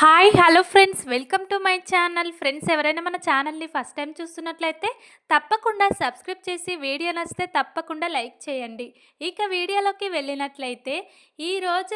Hi hello friends. Welcome to my channel. Friends ఎవరైనా మన ఛానల్ని ఫస్ట్ టైం చూస్తున్నట్లయితే తప్పకుండా సబ్స్క్రైబ్ చేసి వీడియో నచ్చితే తప్పకుండా లైక్ చేయండి. ఇక వీడియోలోకి వెళ్ళినట్లయితే ఈ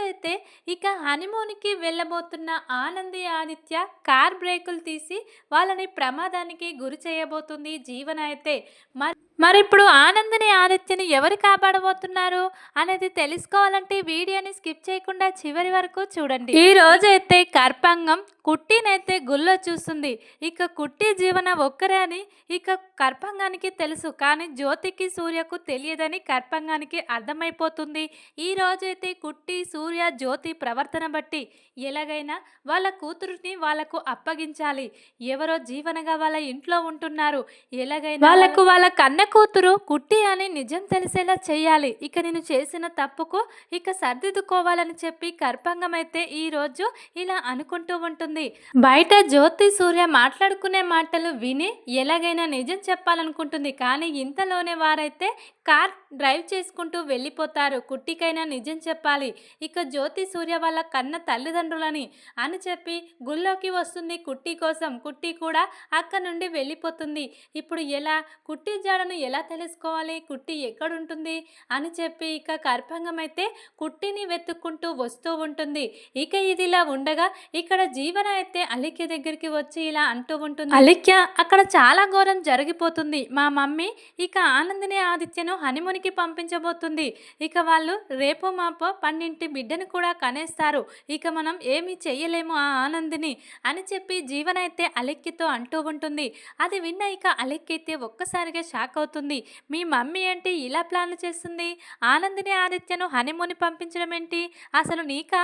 అయితే ఇక హనీమూన్కి వెళ్ళబోతున్న ఆనంది ఆదిత్య కార్ బ్రేకులు తీసి వాళ్ళని ప్రమాదానికి గురి చేయబోతుంది జీవన అయితే మరి మరి ఇప్పుడు ఆనందని ఆదిత్యని ఎవరు కాపాడబోతున్నారు అనేది తెలుసుకోవాలంటే వీడియోని స్కిప్ చేయకుండా చివరి వరకు చూడండి. ఈ రోజు అయితే కర్పాంగం కుట్టినైతే గుల్లో చూస్తుంది. ఇక కుట్టి జీవన ఒక్కరే అని ఇక కర్పాంగానికి తెలుసు. కానీ జ్యోతికి సూర్యకు తెలియదని కర్పాంగానికి అర్థమైపోతుంది. ఈ రోజైతే కుట్టి సూర్య జ్యోతి ప్రవర్తన బట్టి ఎలాగైనా వాళ్ళ కూతురుని వాళ్ళకు అప్పగించాలి. ఎవరో జీవనగా వాళ్ళ ఇంట్లో ఉంటున్నారు. ఎలాగైనా వాళ్ళకు వాళ్ళ కన్న కూతురు కుట్టి అని నిజం తెలిసేలా చేయాలి ఇక నేను చేసిన తప్పుకు ఇక సర్దిద్దుకోవాలని చెప్పి కర్పంగమైతే అయితే ఈ రోజు ఇలా అనుకుంటూ ఉంటుంది. బయట జ్యోతి సూర్య మాట్లాడుకునే మాటలు విని ఎలాగైనా నిజం చెప్పాలనుకుంటుంది. కానీ ఇంతలోనే వారైతే కార్ డ్రైవ్ చేసుకుంటూ వెళ్ళిపోతారు. కుట్టికైనా నిజం చెప్పాలి. ఇక జ్యోతి సూర్య వాళ్ళ కన్న తల్లిదండ్రులని అని చెప్పి గుళ్ళోకి వస్తుంది. కుట్టి కోసం కుట్టి కూడా అక్కడ నుండి వెళ్ళిపోతుంది. ఇప్పుడు ఎలా? కుట్టి జాడను ఎలా తెలుసుకోవాలి? కుట్టి ఎక్కడుంటుంది? అని చెప్పి ఇక కర్పంగం అయితే కుట్టిని వెతుక్కుంటూ వస్తూ ఉంటుంది. ఇక ఇదిలా ఉండగా ఇక్కడ జీవన అయితే అలిక్య దగ్గరికి వచ్చి ఇలా అంటూ ఉంటుంది. అలిక్య అక్కడ చాలా ఘోరం జరిగిపోతుంది. మా మమ్మీ ఇక ఆనందిని ఆదిత్యను హనీమూన్కి పంపించబోతుంది. ఇక వాళ్ళు రేపు మాపో పన్నింటి బిడ్డను కూడా కనేస్తారు. ఇక మనం ఏమీ చెయ్యలేము ఆ ఆనందిని అని చెప్పి జీవనైతే అలెక్కితో అంటూ ఉంటుంది. అది విన్న ఇక అలెక్కి అయితే ఒక్కసారిగా షాక్ అవుతుంది. మీ మమ్మీ ఏంటి ఇలా ప్లాన్లు చేస్తుంది? ఆనందిని ఆదిత్యను హనీమూన్ పంపించడం ఏంటి? అసలు నీక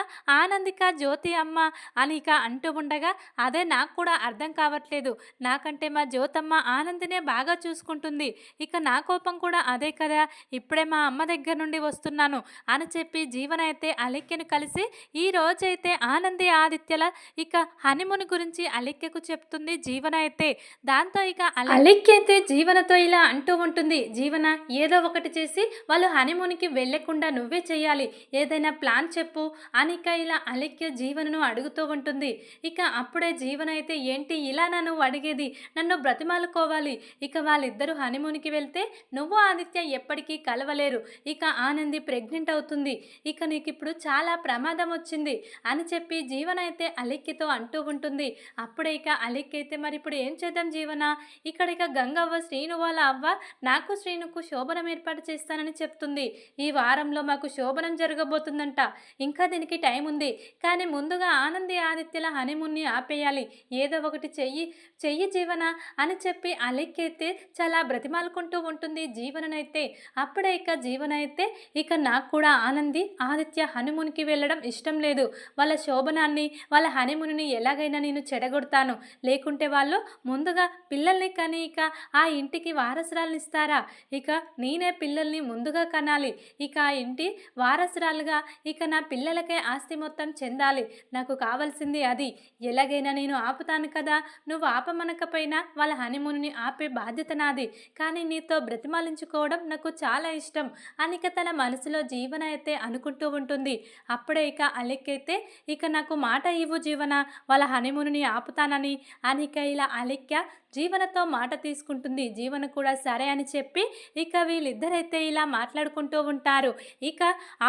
ఆనందిక జ్యోతి అమ్మ అని ఇక అంటూ ఉండగా అదే నాకు కూడా అర్థం కావట్లేదు. నాకంటే మా జ్యోతమ్మ ఆనందినే బాగా చూసుకుంటుంది. ఇక నా కోపం కూడా అదే కదా ఇప్పుడే మా అమ్మ దగ్గర నుండి వస్తున్నాను అని చెప్పి జీవన అయితే అలిక్యను కలిసి ఈ రోజైతే ఆనంది ఆదిత్యల ఇక హనీమూన్ గురించి అలిక్యకు చెప్తుంది జీవన అయితే దాంతో ఇక అలిక్య అయితే జీవనతో ఇలా అంటూ ఉంటుంది జీవన ఏదో ఒకటి చేసి వాళ్ళు హనీమూన్కి వెళ్ళకుండా నువ్వే చేయాలి ఏదైనా ప్లాన్ చెప్పు అని ఇక ఇలా అలిక్య జీవనను అడుగుతూ ఉంటుంది. ఇక అప్పుడే జీవన అయితే ఏంటి ఇలా నన్ను అడిగేది? నన్ను బ్రతిమాలుకోవాలి. ఇక వాళ్ళిద్దరూ హనీమూన్కి వెళ్తే నువ్వు ఆదిత్య ఎప్పటికీ కలవలేరు. ఇక ఆనంది ప్రెగ్నెంట్ అవుతుంది. ఇక నీకు ఇప్పుడు చాలా ప్రమాదం వచ్చింది అని చెప్పి జీవన అయితే అలిక్కితో అంటూ ఉంటుంది. అప్పుడే ఇక అలిక్కి అయితే మరి ఇప్పుడు ఏం చేద్దాం జీవన? ఇక్కడ ఇక గంగవ్వ శ్రీను వాళ్ళ అవ్వ నాకు శ్రీనుకు శోభనం ఏర్పాటు చేస్తానని చెప్తుంది. ఈ వారంలో మాకు శోభనం జరగబోతుందంట. ఇంకా దీనికి టైం ఉంది. కానీ ముందుగా ఆనంది ఆదిత్యల హనీమూన్ని ఆపేయాలి. ఏదో ఒకటి చెయ్యి చెయ్యి జీవన అని చెప్పి అలెక్కైతే చాలా బ్రతిమాలుకుంటూ ఉంటుంది జీవననైతే. అప్పుడే ఇక జీవన అయితే ఇక నాకు కూడా ఆనంది ఆదిత్య హనుమూన్కి వెళ్ళడం ఇష్టం లేదు. వాళ్ళ శోభనాన్ని వాళ్ళ హనీమూన్ని ఎలాగైనా నేను చెడగొడతాను. లేకుంటే వాళ్ళు ముందుగా పిల్లల్ని కని ఇక ఆ ఇంటికి వారసురాలను ఇస్తారా? ఇక నేనే పిల్లల్ని ముందుగా కనాలి. ఇక ఆ ఇంటి వారసురాలుగా ఇక నా పిల్లలకే ఆస్తి మొత్తం చెందాలి. నాకు కావాల్సింది అది. ఎలాగైనా నేను ఆపుతాను కదా. నువ్వు ఆపమనకపోయినా వాళ్ళ హనీమూన్ని ఆపే బాధ్యత నాది. కానీ నీతో బ్రతిమాలించుకోవడం నాకు చాలా ఇష్టం. అనిక తన మనసులో జీవన అయితే అనుకుంటూ ఉంటుంది. అప్పుడే ఇక అలెక్కైతే ఇక నాకు మాట ఇవ్వు జీవన వాళ్ళ హనీమూన్ని ఆపుతానని అనిక ఇలా అలెక్క జీవనతో మాట తీసుకుంటుంది. జీవన కూడా సరే అని చెప్పి ఇక వీళ్ళిద్దరైతే ఇలా మాట్లాడుకుంటూ ఉంటారు. ఇక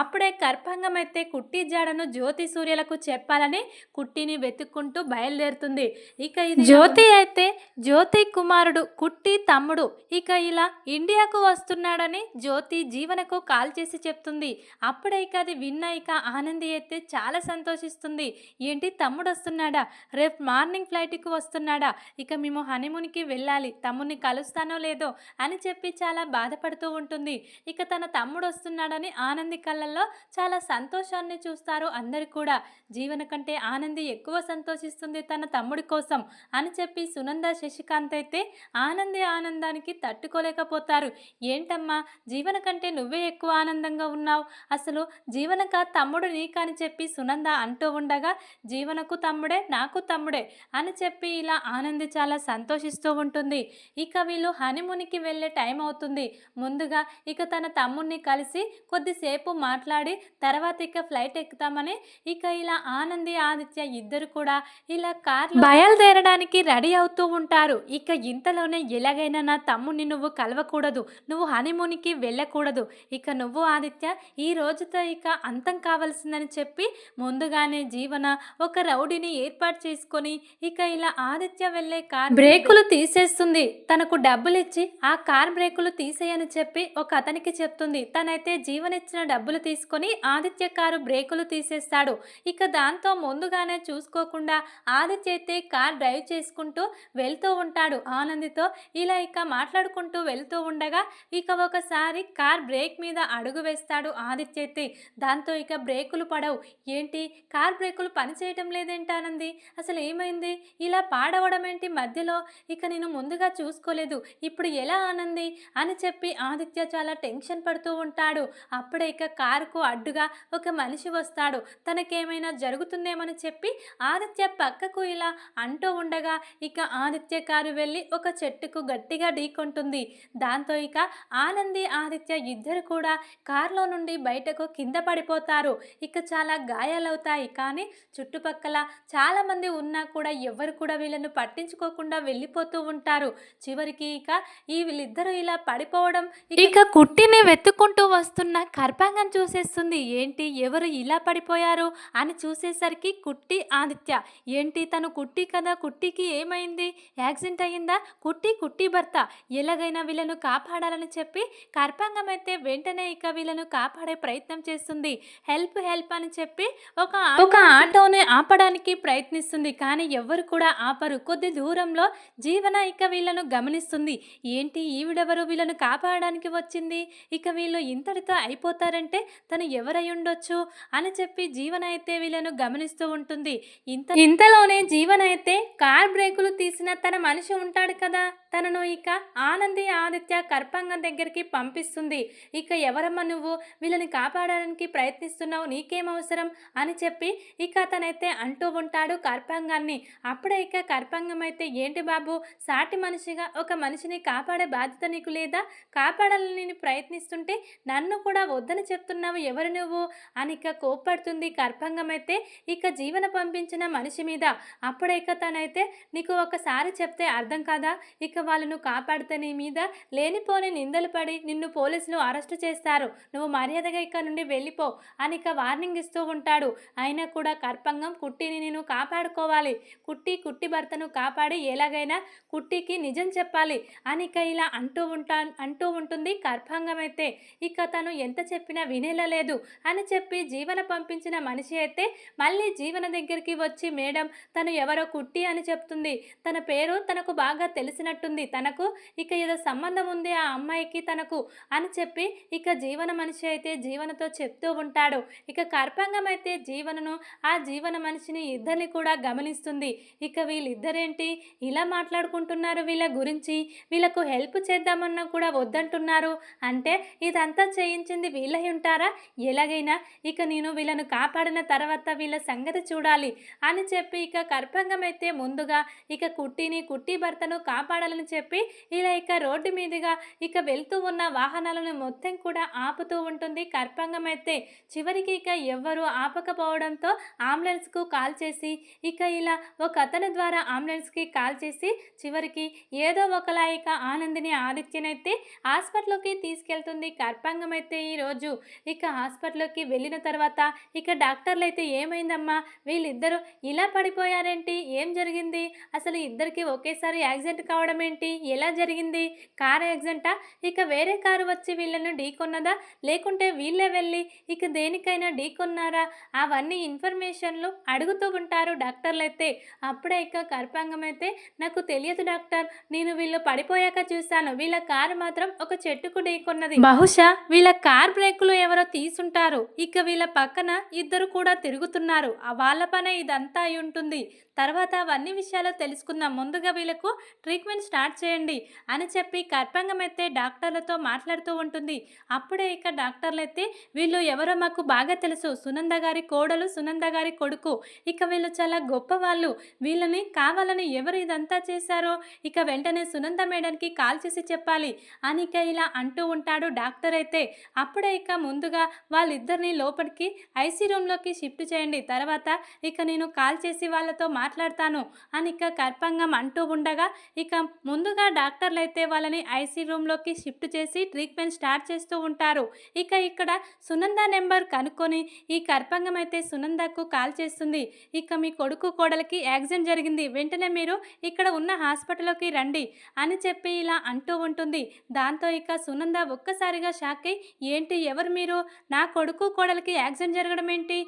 అప్పుడే కర్పాంగం అయితే కుట్టి జాడను జ్యోతి సూర్యలకు చెప్పాలని కుట్టిని వెతుక్కుంటూ బయలుదేరుతుంది. ఇక ఇది జ్యోతి అయితే జ్యోతి కుమారుడు కుట్టి తమ్ముడు ఇక ఇలా ఇండియాకు వస్తున్నాడని జ్యోతి జీవనకు కాల్ చేసి చెప్తుంది. అప్పుడే ఇక అది విన్న ఇక ఆనంది అయితే చాలా సంతోషిస్తుంది. ఏంటి తమ్ముడు వస్తున్నాడా? రేపు మార్నింగ్ ఫ్లైట్కి వస్తున్నాడా? ఇక మేము హనీమూన్కి వెళ్ళాలి. తమ్ముని కలుస్తానో లేదో అని చెప్పి చాలా బాధపడుతూ ఉంటుంది. ఇక తన తమ్ముడు వస్తున్నాడని ఆనంది కళ్ళల్లో చాలా సంతోషాన్ని చూస్తారు అందరు కూడా. జీవన కంటే ఆనంది ఎక్కువ సంతోషిస్తుంది తన తమ్ముడి కోసం అని చెప్పి సునంద శశికాంత్ అయితే ఆనంది ఆనందానికి తట్టుకోలేకపోతారు. ఏంటమ్మా? జీవన కంటే నువ్వే ఎక్కువ ఆనందంగా ఉన్నావు. అసలు జీవనక తమ్ముడు నీకని చెప్పి సునంద అంటూ ఉండగా జీవనకు తమ్ముడే నాకు తమ్ముడే అని చెప్పి ఇలా ఆనంది చాలా సంతోష సంతోషిస్తూ ఉంటుంది. ఇక వీళ్ళు హనీమూన్కి వెళ్ళే టైం అవుతుంది. ముందుగా ఇక తన తమ్ముడిని కలిసి కొద్దిసేపు మాట్లాడి తర్వాత ఇక ఫ్లైట్ ఎక్కుతామని ఇక ఇలా ఆనంది ఆదిత్య ఇద్దరు కూడా ఇలా కార్ బయలుదేరడానికి రెడీ అవుతూ ఉంటారు. ఇక ఇంతలోనే ఎలాగైనా నా తమ్ముడిని నువ్వు కలవకూడదు. నువ్వు హనీమూన్కి వెళ్ళకూడదు. ఇక నువ్వు ఆదిత్య ఈ రోజుతో ఇక అంతం కావాల్సిందని చెప్పి ముందుగానే జీవన ఒక రౌడీని ఏర్పాటు చేసుకొని ఇక ఇలా ఆదిత్య వెళ్ళే కార్ బ్రేక్ బ్రేకులు తీసేస్తుంది. తనకు డబ్బులు ఇచ్చి ఆ కార్ బ్రేకులు తీసేయని చెప్పి ఒక అతనికి చెప్తుంది. తనైతే జీవనిచ్చిన డబ్బులు తీసుకొని ఆదిత్య కారు బ్రేకులు తీసేస్తాడు. ఇక దాంతో ముందుగానే చూసుకోకుండా ఆదిత్య అయితే కార్ డ్రైవ్ చేసుకుంటూ వెళ్తూ ఉంటాడు ఆనందితో. ఇలా ఇక మాట్లాడుకుంటూ వెళ్తూ ఉండగా ఇక ఒకసారి కార్ బ్రేక్ మీద అడుగు వేస్తాడు ఆదిత్య అయితే. దాంతో ఇక బ్రేకులు పడవు. ఏంటి? కార్ బ్రేకులు పనిచేయటం లేదేంటానంది అసలు ఏమైంది? ఇలా పాడవడం ఏంటి మధ్యలో? ఇక నేను ముందుగా చూసుకోలేదు. ఇప్పుడు ఎలా ఆనంది? అని చెప్పి ఆదిత్య చాలా టెన్షన్ పడుతూ ఉంటాడు. అప్పుడే ఇక కారుకు అడ్డుగా ఒక మనిషి వస్తాడు. తనకేమైనా జరుగుతుందేమని చెప్పి ఆదిత్య పక్కకు ఇలా అంటూ ఉండగా ఇక ఆదిత్య కారు వెళ్ళి ఒక చెట్టుకు గట్టిగా ఢీకొంటుంది. దాంతో ఇక ఆనంది ఆదిత్య ఇద్దరు కూడా కారులో నుండి బయటకు కింద పడిపోతారు. ఇక చాలా గాయాలవుతాయి. కానీ చుట్టుపక్కల చాలామంది ఉన్నా కూడా ఎవరు కూడా వీళ్ళను పట్టించుకోకుండా వెళ్ళి వెళ్ళిపోతూ ఉంటారు. చివరికి ఇక ఈ వీళ్ళిద్దరూ ఇలా పడిపోవడం ఇక కుట్టిని వెతుక్కుంటూ వస్తున్న కర్పాంగం చూసేస్తుంది. ఏంటి? ఎవరు ఇలా పడిపోయారు? అని చూసేసరికి కుట్టి ఆదిత్య. ఏంటి తను కుట్టి కదా? కుట్టికి ఏమైంది? యాక్సిడెంట్ అయ్యిందా? కుట్టి కుట్టి భర్త. ఎలాగైనా వీళ్ళను కాపాడాలని చెప్పి కర్పాంగం అయితే వెంటనే ఇక వీళ్ళను కాపాడే ప్రయత్నం చేస్తుంది. హెల్ప్ హెల్ప్ అని చెప్పి ఒక ఒక ఆటోని ఆపడానికి ప్రయత్నిస్తుంది. కానీ ఎవరు కూడా ఆపరు. కొద్ది దూరంలో జీవన ఇక వీళ్ళను గమనిస్తుంది. ఏంటి? ఈవిడెవరు? వీళ్ళను కాపాడడానికి వచ్చింది? ఇక వీళ్ళు ఇంతటితో అయిపోతారంటే తను ఎవరై ఉండొచ్చు అని చెప్పి జీవన అయితే వీళ్ళను గమనిస్తూ ఉంటుంది. ఇంత ఇంతలోనే జీవన అయితే కార్ బ్రేకులు తీసిన తన మనిషి ఉంటాడు కదా? తనను ఇక ఆనంది ఆదిత్య కర్పాంగం దగ్గరికి పంపిస్తుంది. ఇక ఎవరమ్మా నువ్వు? వీళ్ళని కాపాడడానికి ప్రయత్నిస్తున్నావు నీకేం అవసరం? అని చెప్పి ఇక తనైతే అంటూ ఉంటాడు కర్పాంగాన్ని. అప్పుడే ఇక కర్పాంగం అయితే ఏంటి బాబు? సాటి మనిషిగా ఒక మనిషిని కాపాడే బాధ్యత నీకు లేదా? కాపాడాలని నేను ప్రయత్నిస్తుంటే నన్ను కూడా వద్దని చెప్తున్నావు ఎవరు నువ్వు? అని ఇక కోప్పడుతుంది కర్పాంగం అయితే ఇక జీవన పంపించిన మనిషి మీద. అప్పుడే ఇక తనైతే నీకు ఒకసారి చెప్తే అర్థం కాదా? ఇక వాళ్ళను కాపాడితే నీ మీద లేనిపోని నిందలు పడి నిన్ను పోలీసులు అరెస్టు చేస్తారు. నువ్వు మర్యాదగా ఇక్కడ నుండి వెళ్ళిపో అని ఇక వార్నింగ్ ఇస్తూ ఉంటాడు. అయినా కూడా కర్పంగం కుట్టిని నేను కాపాడుకోవాలి. కుట్టి కుట్టి భర్తను కాపాడి ఎలాగైనా కుట్టికి నిజం చెప్పాలి అని ఇక ఇలా అంటూ ఉంటా అంటూ ఉంటుంది కర్పాంగం అయితే. ఇక తను ఎంత చెప్పినా వినేలా లేదు అని చెప్పి జీవన పంపించిన మనిషి అయితే మళ్ళీ జీవన దగ్గరికి వచ్చి మేడం తను ఎవరో కుట్టి అని చెప్తుంది. తన పేరు తనకు బాగా తెలిసినట్టుంది. తనకు ఇక ఏదో సంబంధం ఉంది ఆ అమ్మాయికి తనకు అని చెప్పి ఇక జీవన మనిషి అయితే జీవనతో చెప్తూ ఉంటాడు. ఇక కర్పంగం అయితే జీవనను ఆ జీవన మనిషిని ఇద్దరిని కూడా గమనిస్తుంది. ఇక వీళ్ళిద్దరేంటి? ఇలా మాట్లాడుకుంటున్నారు వీళ్ళ గురించి? వీళ్ళకు హెల్ప్ చేద్దామన్నా కూడా వద్దంటున్నారు. అంటే ఇదంతా చేయించింది వీళ్ళై ఉంటారా? ఎలాగైనా ఇక నేను వీళ్ళను కాపాడిన తర్వాత వీళ్ళ సంగతి చూడాలి అని చెప్పి ఇక కర్పంగం అయితే ముందుగా ఇక కుట్టిని కుట్టి భర్తను కాపాడాలని చెప్పి ఇలా ఇక రోడ్డు మీదుగా ఇక వెళ్తూ ఉన్న వాహనాలను మొత్తం కూడా ఆపుతూ ఉంటుంది. కర్పంగం అయితే చివరికి ఇక ఎవ్వరూ ఆపకపోవడంతో అంబులెన్స్కు కాల్ చేసి ఇక ఇలా ఒక అతని ద్వారా అంబులెన్స్కి కాల్ చేసి చివరికి ఏదో ఒకలా ఇక ఆనందిని ఆదిత్యనైతే హాస్పిటల్కి తీసుకెళ్తుంది. కర్పంగం అయితే ఈరోజు ఇక హాస్పిటల్కి వెళ్ళిన తర్వాత ఇక డాక్టర్లు అయితే ఏమైందమ్మా? వీళ్ళిద్దరూ ఇలా పడిపోయారేంటి? ఏం జరిగింది? అసలు ఇద్దరికి ఒకేసారి యాక్సిడెంట్ కావడం ఏంటి ఎలా జరిగింది? కార్ యాక్సిడెంటా? ఇక వేరే కారు వచ్చి వీళ్ళను ఢీకొన్నదా లేకుంటే వీళ్ళే వెళ్ళి ఇక దేనికైనా ఢీకొన్నారా అవన్నీ ఇన్ఫర్మేషన్లు అడుగుతూ ఉంటారు డాక్టర్లు అయితే అప్పుడే ఇక కర్పాంగం అయితే నాకు తెలియదు డాక్టర్. నేను వీళ్ళు పడిపోయాక చూశాను. వీళ్ళ కారు మాత్రం ఒక చెట్టుకు ఢీకొన్నది బహుశా వీళ్ళ కార్ బ్రేకులు ఎవరో తీసుంటారు. ఇక వీళ్ళ పక్కన ఇద్దరు కూడా తిరుగుతున్నారు. వాళ్ళ పనే ఇదంతా అయి ఉంటుంది. తర్వాత అవన్నీ విషయాలు తెలుసుకుందాం. ముందుగా వీళ్ళకు ట్రీట్మెంట్ స్టార్ట్ చేయండి అని చెప్పి కర్పంగం అయితే డాక్టర్లతో మాట్లాడుతూ ఉంటుంది. అప్పుడే ఇక డాక్టర్లు అయితే వీళ్ళు ఎవరో మాకు బాగా తెలుసు. సునంద గారి కోడలు సునంద గారి కొడుకు. ఇక వీళ్ళు చాలా గొప్ప వాళ్ళు. వీళ్ళని కావాలని ఎవరు ఇదంతా చేశారో ఇక వెంటనే సునంద మేడంకి కాల్ చేసి చెప్పాలి అని ఇక ఇలా అంటూ ఉంటాడు డాక్టర్ అయితే అప్పుడే ఇక ముందుగా వాళ్ళిద్దరిని లోపలికి ఐసీ రూమ్లోకి షిఫ్ట్ చేయండి. తర్వాత ఇక నేను కాల్ చేసి వాళ్ళతో మా మాట్లాడతాను అని ఇక కర్పంగం అంటూ ఉండగా ఇక ముందుగా డాక్టర్లు అయితే వాళ్ళని ఐసీ రూమ్లోకి షిఫ్ట్ చేసి ట్రీట్మెంట్ స్టార్ట్ చేస్తూ ఉంటారు. ఇక ఇక్కడ సునంద నెంబర్ కనుక్కొని ఈ కర్పంగం అయితే సునందకు కాల్ చేస్తుంది. ఇక మీ కొడుకు కోడలికి యాక్సిడెంట్ జరిగింది వెంటనే మీరు ఇక్కడ ఉన్న హాస్పిటల్లోకి రండి అని చెప్పి ఇలా అంటూ ఉంటుంది. దాంతో ఇక సునంద ఒక్కసారిగా షాక్ అయి ఏంటి ఎవరు మీరు? నా కొడుకు కోడలికి యాక్సిడెంట్ జరగడం ఏంటి?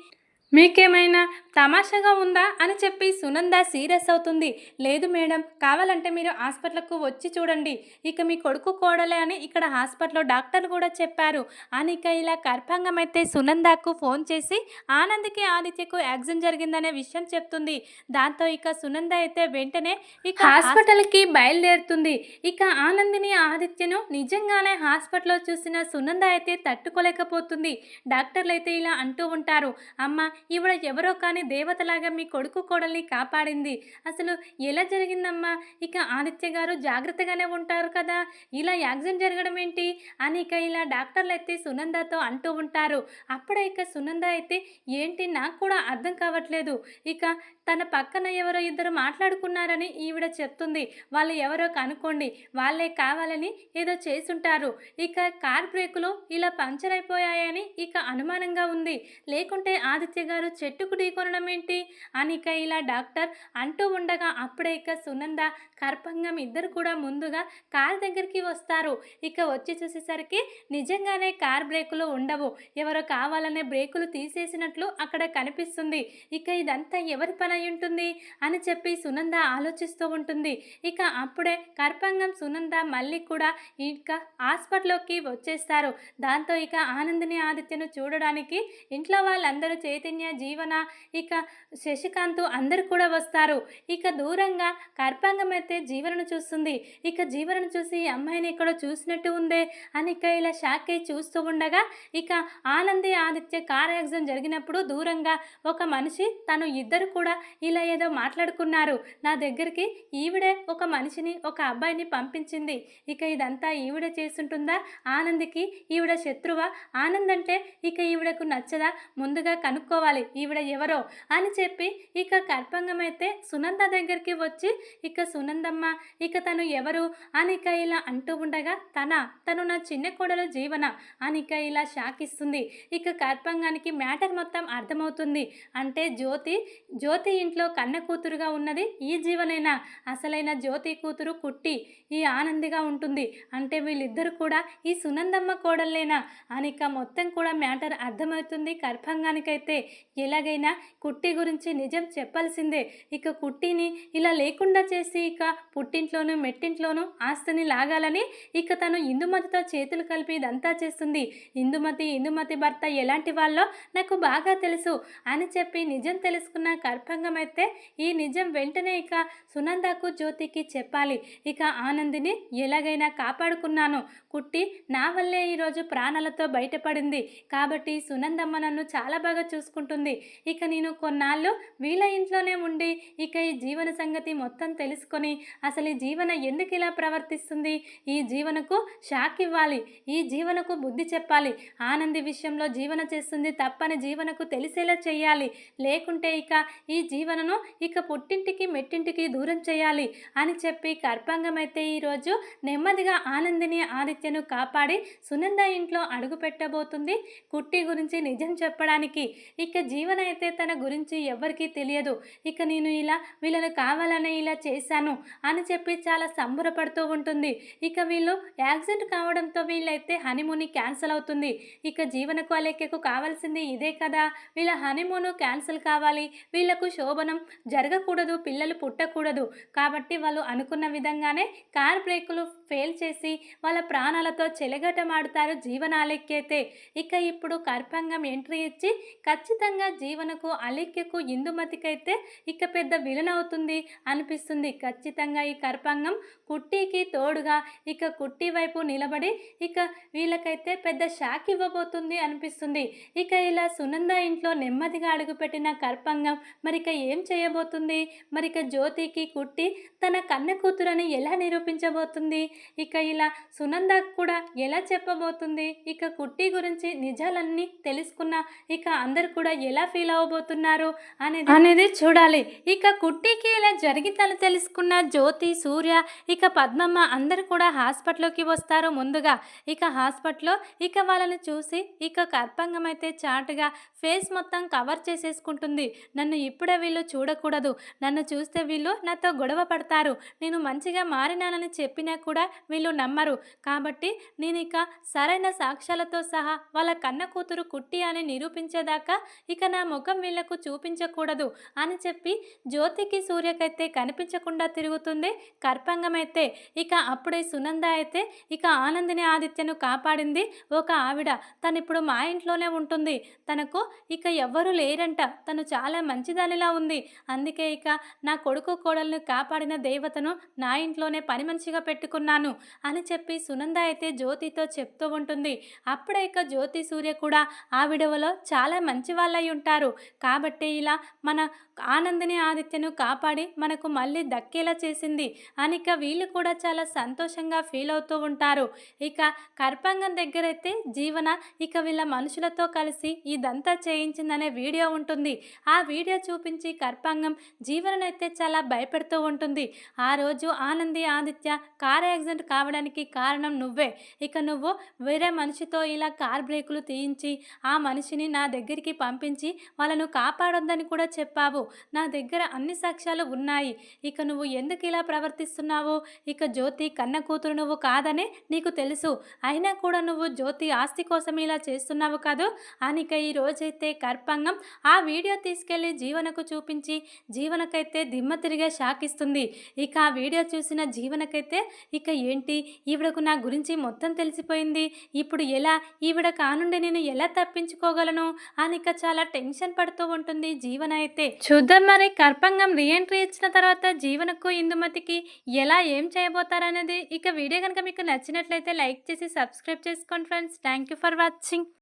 మీకేమైనా తమాషాగా ఉందా అని చెప్పి సునంద సీరియస్ అవుతుంది. లేదు మేడం కావాలంటే మీరు హాస్పిటల్కు వచ్చి చూడండి. ఇక మీ కొడుకు కోడలే అని ఇక్కడ హాస్పిటల్లో డాక్టర్ కూడా చెప్పారు. అని ఇక ఇలా కర్భంగమైతే అయితే సునందకు ఫోన్ చేసి ఆనంద్కి ఆదిత్యకు యాక్సిడెంట్ జరిగిందనే విషయం చెప్తుంది. దాంతో ఇక సునంద అయితే వెంటనే ఇక హాస్పిటల్కి బయలుదేరుతుంది. ఇక ఆనందిని ఆదిత్యను నిజంగానే హాస్పిటల్లో చూసిన సునంద అయితే తట్టుకోలేకపోతుంది. డాక్టర్లు అయితే ఇలా అంటూ ఉంటారు. అమ్మ ఈవిడ ఎవరో కానీ దేవతలాగా మీ కొడుకు కోడల్ని కాపాడింది. అసలు ఎలా జరిగిందమ్మా? ఇక ఆదిత్య గారు జాగ్రత్తగానే ఉంటారు కదా? ఇలా యాక్సిడెంట్ జరగడం ఏంటి? అని ఇక ఇలా డాక్టర్లు అయితే సునందతో అంటూ ఉంటారు. అప్పుడే ఇక సునంద అయితే ఏంటి? నాకు కూడా అర్థం కావట్లేదు. ఇక తన పక్కన ఎవరో ఇద్దరు మాట్లాడుకున్నారని ఈవిడ చెప్తుంది. వాళ్ళు ఎవరో కనుక్కోండి. వాళ్ళే కావాలని ఏదో చేసుంటారు. ఇక కార్ బ్రేకులు ఇలా పంచర్ అయిపోయాయని ఇక అనుమానంగా ఉంది. లేకుంటే ఆదిత్య గారు చెట్టుకు ఢీకొనడం ఏంటి? అని ఇక ఇలా డాక్టర్ అంటూ ఉండగా అప్పుడే ఇక సునంద కర్పంగం ఇద్దరు కూడా ముందుగా కార్ దగ్గరికి వస్తారు. ఇక వచ్చి చూసేసరికి నిజంగానే కార్ బ్రేకులు ఉండవు. ఎవరో కావాలనే బ్రేకులు తీసేసినట్లు అక్కడ కనిపిస్తుంది. ఇక ఇదంతా ఎవరి పని ఉంటుంది? అని చెప్పి సునంద ఆలోచిస్తూ ఉంటుంది. ఇక అప్పుడే కర్పంగం సునంద మళ్ళీ కూడా ఇక హాస్పిటల్లోకి వచ్చేస్తారు. దాంతో ఇక ఆనందిని ఆదిత్యను చూడడానికి ఇంట్లో వాళ్ళందరూ చైతన్య జీవన ఇక శశికాంత్ అందరు కూడా వస్తారు. ఇక దూరంగా కర్పాంగం అయితే జీవనను చూస్తుంది. ఇక జీవనను చూసి ఈ అమ్మాయిని ఇక్కడ చూసినట్టు ఉందే అని ఇక ఇలా షాక్ అయి చూస్తూ ఉండగా ఇక ఆనంది ఆదిత్య కార్ యాక్సిడెంట్ జరిగినప్పుడు దూరంగా ఒక మనిషి తను ఇద్దరు కూడా ఇలా ఏదో మాట్లాడుకున్నారు. నా దగ్గరికి ఈవిడే ఒక మనిషిని ఒక అబ్బాయిని పంపించింది. ఇక ఇదంతా ఈవిడ చేస్తుంటుందా? ఆనందికి ఈవిడ శత్రువా? ఆనంద్ అంటే ఇక ఈవిడకు నచ్చదా? ముందుగా కనుక్కోవాలి. ఈవిడ ఎవరో అని చెప్పి ఇక కర్పంగమైతే అయితే సునంద దగ్గరికి వచ్చి ఇక సునందమ్మ ఇక తను ఎవరు అని ఇక ఇలా అంటూ ఉండగా తన తను నా చిన్న కోడలు జీవన అని ఇక ఇలా షాక్ ఇస్తుంది ఇక కర్పంగానికి మ్యాటర్ మొత్తం అర్థమవుతుంది. అంటే జ్యోతి జ్యోతి ఇంట్లో కన్న కూతురుగా ఉన్నది ఈ జీవనేనా? అసలైన జ్యోతి కూతురు కుట్టి ఈ ఆనందిగా ఉంటుంది. అంటే వీళ్ళిద్దరు కూడా ఈ సునందమ్మ కోడలేనా అని ఇక మొత్తం కూడా మ్యాటర్ అర్థమవుతుంది కర్పంగానికైతే ఎలాగైనా కుట్టి గురించి నిజం చెప్పాల్సిందే. ఇక కుట్టిని ఇలా లేకుండా చేసి ఇక పుట్టింట్లోనూ మెట్టింట్లోనూ ఆస్తిని లాగాలని ఇక తను ఇందుమతితో చేతులు కలిపి ఇదంతా చేస్తుంది. ఇందుమతి ఇందుమతి భర్త ఎలాంటి వాళ్ళో నాకు బాగా తెలుసు అని చెప్పి నిజం తెలుసుకున్న కర్పంగం అయితే ఈ నిజం వెంటనే ఇక సునందకు జ్యోతికి చెప్పాలి. ఇక ఆనందిని ఎలాగైనా కాపాడుకున్నాను. కుట్టి నా వల్లే ఈరోజు ప్రాణాలతో బయటపడింది. కాబట్టి సునందమ్మ నన్ను చాలా బాగా చూసుకుంటుంది. ఉంటుంది. ఇక నేను కొన్నాళ్ళు వీళ్ళ ఇంట్లోనే ఉండి ఇక ఈ జీవన సంగతి మొత్తం తెలుసుకొని అసలు ఈ జీవన ఎందుకు ఇలా ప్రవర్తిస్తుంది? ఈ జీవనకు షాక్ ఇవ్వాలి. ఈ జీవనకు బుద్ధి చెప్పాలి. ఆనంది విషయంలో జీవన చేస్తుంది తప్పని జీవనకు తెలిసేలా చేయాలి లేకుంటే ఇక ఈ జీవనను ఇక పుట్టింటికి మెట్టింటికి దూరం చేయాలి అని చెప్పి కర్పాంగం అయితే ఈరోజు నెమ్మదిగా ఆనందిని ఆదిత్యను కాపాడి సునంద ఇంట్లో అడుగు పెట్టబోతుంది కుట్టి గురించి నిజం చెప్పడానికి ఇక జీవన అయితే తన గురించి ఎవరికీ తెలియదు. ఇక నేను ఇలా వీళ్ళను కావాలనే ఇలా చేశాను అని చెప్పి చాలా సంబరపడుతూ ఉంటుంది. ఇక వీళ్ళు యాక్సిడెంట్ కావడంతో వీళ్ళైతే హనీమూన్ క్యాన్సిల్ అవుతుంది. ఇక జీవనకు అలేఖ్యకు కావాల్సింది ఇదే కదా. వీళ్ళ హనీమూన్ క్యాన్సిల్ కావాలి. వీళ్ళకు శోభనం జరగకూడదు పిల్లలు పుట్టకూడదు. కాబట్టి వాళ్ళు అనుకున్న విధంగానే కార్ బ్రేకులు ఫెయిల్ చేసి వాళ్ళ ప్రాణాలతో చెలగటమాడుతారు జీవనాలెక్కైతే ఇక ఇప్పుడు కర్పంగం ఎంట్రీ ఇచ్చి ఖచ్చితంగా ఖచ్చితంగా జీవనకు అలిక్యకు ఇందుమతికైతే ఇక పెద్ద విలన్ అవుతుంది అనిపిస్తుంది. ఖచ్చితంగా ఈ కర్పాంగం కుట్టికి తోడుగా ఇక కుట్టి వైపు నిలబడి ఇక వీళ్ళకైతే పెద్ద షాక్ ఇవ్వబోతుంది అనిపిస్తుంది. ఇక ఇలా సునంద ఇంట్లో నెమ్మదిగా అడుగుపెట్టిన కర్పాంగం మరి ఇక ఏం చేయబోతుంది? మరి ఇక జ్యోతికి కుట్టి తన కన్న కూతురని ఎలా నిరూపించబోతుంది? ఇక ఇలా సునంద కూడా ఎలా చెప్పబోతుంది? ఇక కుట్టి గురించి నిజాలన్నీ తెలుసుకున్న ఇక అందరు కూడా ఎలా ఫీల్ అవ్వబోతున్నారు అనేది అనేది చూడాలి. ఇక కుట్టికి జరిగిందని తెలుసుకున్న జ్యోతి సూర్య ఇక పద్మమ్మ అందరు కూడా హాస్పిటల్లోకి వస్తారు ముందుగా. ఇక హాస్పిటల్లో ఇక వాళ్ళని చూసి ఇక కర్పంగం అయితే చాటుగా ఫేస్ మొత్తం కవర్ చేసేసుకుంటుంది. నన్ను ఇప్పుడే వీళ్ళు చూడకూడదు. నన్ను చూస్తే వీళ్ళు నాతో గొడవ పడతారు. నేను మంచిగా మారినానని చెప్పినా కూడా వీళ్ళు నమ్మరు. కాబట్టి నేను ఇక సరైన సాక్ష్యాలతో సహా వాళ్ళ కన్న కూతురు కుట్టి అని నిరూపించేదాకా ఇక నా ముఖం వీళ్ళకు చూపించకూడదు అని చెప్పి జ్యోతికి సూర్యకైతే అయితే కనిపించకుండా తిరుగుతుంది? కర్పంగం అయితే ఇక అప్పుడే సునంద అయితే ఇక ఆనందిని ఆదిత్యను కాపాడింది ఒక ఆవిడ. తను ఇప్పుడు మా ఇంట్లోనే ఉంటుంది. తనకు ఇక ఎవ్వరూ లేరంట. తను చాలా మంచిదానిలా ఉంది. అందుకే ఇక నా కొడుకు కోడలను కాపాడిన దేవతను నా ఇంట్లోనే పని మంచిగా పెట్టుకున్నాను అని చెప్పి సునంద అయితే జ్యోతితో చెప్తూ ఉంటుంది. అప్పుడే ఇక జ్యోతి సూర్య కూడా ఆ విడవలో చాలా మంచి వాళ్ళై ఉంటారు. కాబట్టి ఇలా మన ఆనందిని ఆదిత్యను కాపాడి మనకు మళ్ళీ దక్కేలా చేసింది. అని ఇక వీళ్ళు కూడా చాలా సంతోషంగా ఫీల్ అవుతూ ఉంటారు. ఇక కర్పాంగం దగ్గర అయితే జీవన ఇక వీళ్ళ మనుషులతో కలిసి ఇదంతా చేయించిందనే వీడియో ఉంటుంది. ఆ వీడియో చూపించి కర్పాంగం జీవననైతే చాలా భయపెడుతూ ఉంటుంది. ఆ రోజు ఆనంది ఆదిత్య కార్ యాక్సిడెంట్ కావడానికి కారణం నువ్వే. ఇక నువ్వు వేరే మనిషితో ఇలా కార్ బ్రేకులు తీయించి ఆ మనిషిని నా దగ్గరికి పంపించి వాళ్ళను కాపాడొద్దని కూడా చెప్పావు. నా దగ్గర అన్ని సాక్ష్యాలు ఉన్నాయి ఇక నువ్వు ఎందుకు ఇలా ప్రవర్తిస్తున్నావు? ఇక జ్యోతి కన్న కూతురు నువ్వు కాదనే నీకు తెలుసు. అయినా కూడా నువ్వు జ్యోతి ఆస్తి కోసం ఇలా చేస్తున్నావు కాదు? అనిక ఈ రోజైతే కర్పంగం ఆ వీడియో తీసుకెళ్ళి జీవనకు చూపించి జీవనకైతే దిమ్మ తిరిగే షాక్ ఇస్తుంది. ఇక ఆ వీడియో చూసిన జీవనకైతే ఇక ఏంటి? ఈవిడకు నా గురించి మొత్తం తెలిసిపోయింది. ఇప్పుడు ఎలా? ఈవిడ కానుండి నేను ఎలా తప్పించుకోగలను? అనిక చాలా టెన్షన్ పడుతూ ఉంటుంది జీవన అయితే. చూద్దాం మరి కర్పంగం రీఎంట్రీ ఇచ్చిన తర్వాత జీవనకు ఇందుమతికి ఎలా ఏం చేయబోతారనేది ఇక వీడియో కనుక మీకు నచ్చినట్లయితే లైక్ చేసి సబ్స్క్రైబ్ చేసుకోండి friends. Thank you for watching.